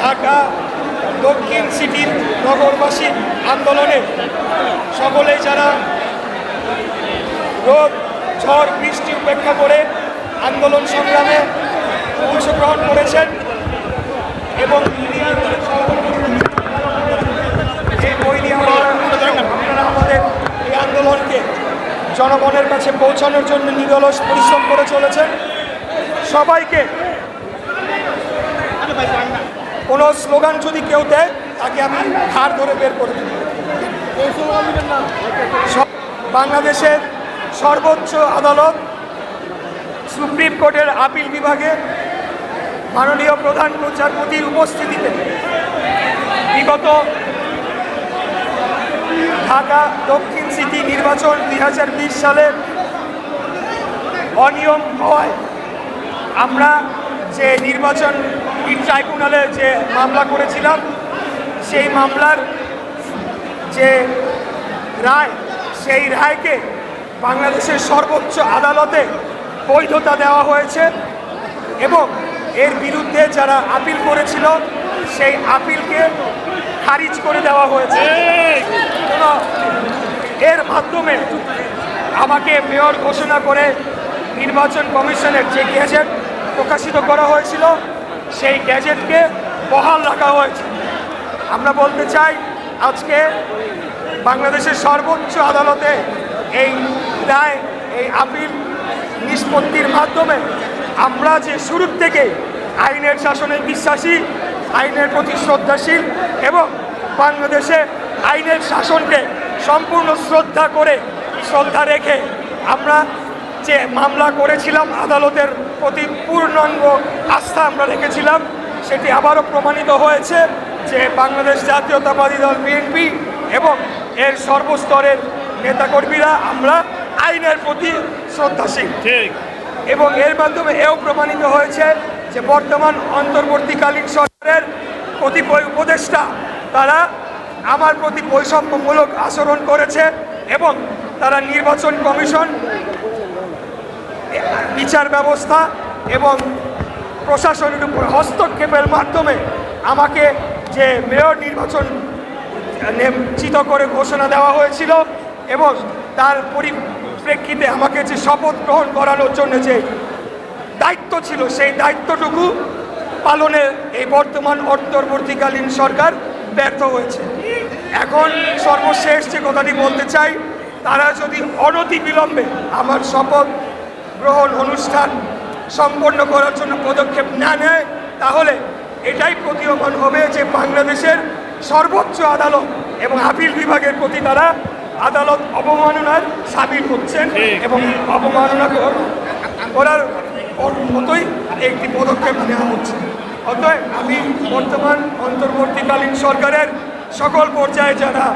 ঢাকা দক্ষিণ সিটির নগরবাসী আন্দোলনে সকলেই যারা রোদ, ঝড়, বৃষ্টি উপেক্ষা করে আন্দোলন সংগ্রামে অংশগ্রহণ করেছেন এবং এই আমাদের এই আন্দোলনকে জনগণের কাছে পৌঁছানোর জন্য নিরলস পরিশ্রম করে চলেছেন। সবাইকে কোনো স্লোগান যদি কেউ দেয়, তাকে আমি হার ধরে বের করে দেব। বাংলাদেশের সর্বোচ্চ আদালত সুপ্রিম কোর্টের আপিল বিভাগে মাননীয় প্রধান বিচারপতির উপস্থিতিতে বিগত ঢাকা দক্ষিণ সিটি নির্বাচন দুই হাজার বিশ সালে অনিয়ম হওয়ায় আমরা যে নির্বাচন ট্রাইব্যুনালে যে মামলা করেছিলাম, সেই মামলার যে রায়, সেই রায়কে বাংলাদেশের সর্বোচ্চ আদালতে বৈধতা দেওয়া হয়েছে এবং এর বিরুদ্ধে যারা আপিল করেছিল, সেই আপিলকে খারিজ করে দেওয়া হয়েছে। এর মাধ্যমে আমাকে মেয়র ঘোষণা করে নির্বাচন কমিশনের যে গ্যাজেট প্রকাশিত করা হয়েছিল, সেই গ্যাজেটকে বহাল রাখা হয়েছে। আমরা বলতে চাই, আজকে বাংলাদেশের সর্বোচ্চ আদালতে এই রায় এই আপিল নিষ্পত্তির মাধ্যমে আমরা যে শুরুর থেকে আইনের শাসনে বিশ্বাসী, আইনের প্রতি শ্রদ্ধাশীল এবং বাংলাদেশে আইনের শাসনকে সম্পূর্ণ শ্রদ্ধা করে শ্রদ্ধা রেখে আমরা যে মামলা করেছিলাম আদালতের প্রতি পূর্ণাঙ্গ আস্থা আমরা রেখেছিলাম সেটি আবারও প্রমাণিত হয়েছে যে বাংলাদেশ জাতীয়তাবাদী দল বিএনপি এবং এর সর্বস্তরের নেতাকর্মীরা আমরা আইনের প্রতি শ্রদ্ধাশীল। ঠিক। এবং এর মাধ্যমে এও প্রমাণিত হয়েছে যে বর্তমান অন্তর্বর্তীকালীন সরকারের কতিপয় উপদেষ্টা তারা আমার প্রতি বৈষম্যমূলক আচরণ করেছে এবং তারা নির্বাচন কমিশন বিচার ব্যবস্থা এবং প্রশাসনের উপর হস্তক্ষেপের মাধ্যমে আমাকে যে মেয়র নির্বাচন নিশ্চিত করে ঘোষণা দেওয়া হয়েছিল এবং তার পরিপ্রেক্ষিতে আমাকে যে শপথ গ্রহণ করানোর জন্য যে দায়িত্ব ছিল, সেই দায়িত্বটুকু পালনে এই বর্তমান অন্তর্বর্তীকালীন সরকার ব্যর্থ হয়েছে। এখন সর্বশেষ যে কথাটি বলতে চাই, তারা যদি অনতি বিলম্বে আমার শপথ গ্রহণ অনুষ্ঠান সম্পন্ন করার জন্য পদক্ষেপ না নেয় তাহলে এটাই প্রতীয়মান হবে যে বাংলাদেশের সর্বোচ্চ আদালত এবং আপিল বিভাগের প্রতি তারা আদালত অবমাননার সাবিল হচ্ছেন এবং অবমাননা করার মতোই একটি পদক্ষেপ নেওয়া হচ্ছে। অতএব আমি বর্তমান অন্তর্বর্তীকালীন সরকারের সকল পর্যায়ে যারা